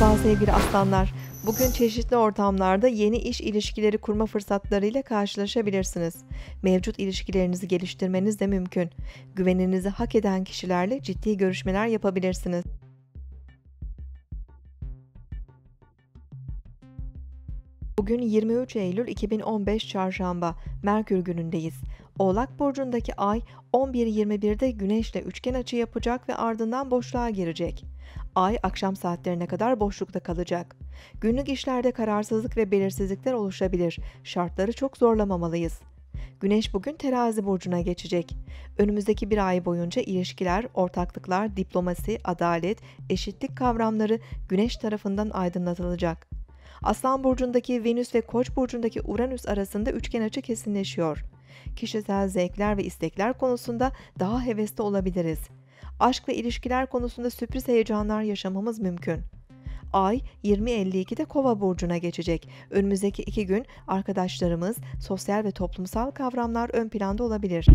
Merhaba sevgili aslanlar. Bugün çeşitli ortamlarda yeni iş ilişkileri kurma fırsatlarıyla karşılaşabilirsiniz. Mevcut ilişkilerinizi geliştirmeniz de mümkün. Güveninizi hak eden kişilerle ciddi görüşmeler yapabilirsiniz. Bugün 23 Eylül 2015 Çarşamba, Merkür günündeyiz. Oğlak burcundaki ay 11.21'de Güneş'le üçgen açı yapacak ve ardından boşluğa girecek. Ay akşam saatlerine kadar boşlukta kalacak. Günlük işlerde kararsızlık ve belirsizlikler oluşabilir. Şartları çok zorlamamalıyız. Güneş bugün terazi burcuna geçecek. Önümüzdeki bir ay boyunca ilişkiler, ortaklıklar, diplomasi, adalet, eşitlik kavramları Güneş tarafından aydınlatılacak. Aslan burcundaki Venüs ve Koç burcundaki Uranüs arasında üçgen açı kesinleşiyor. Kişisel zevkler ve istekler konusunda daha hevesli olabiliriz. Aşk ve ilişkiler konusunda sürpriz heyecanlar yaşamamız mümkün. Ay 20.52'de Kova burcuna geçecek. Önümüzdeki iki gün arkadaşlarımız, sosyal ve toplumsal kavramlar ön planda olabilir.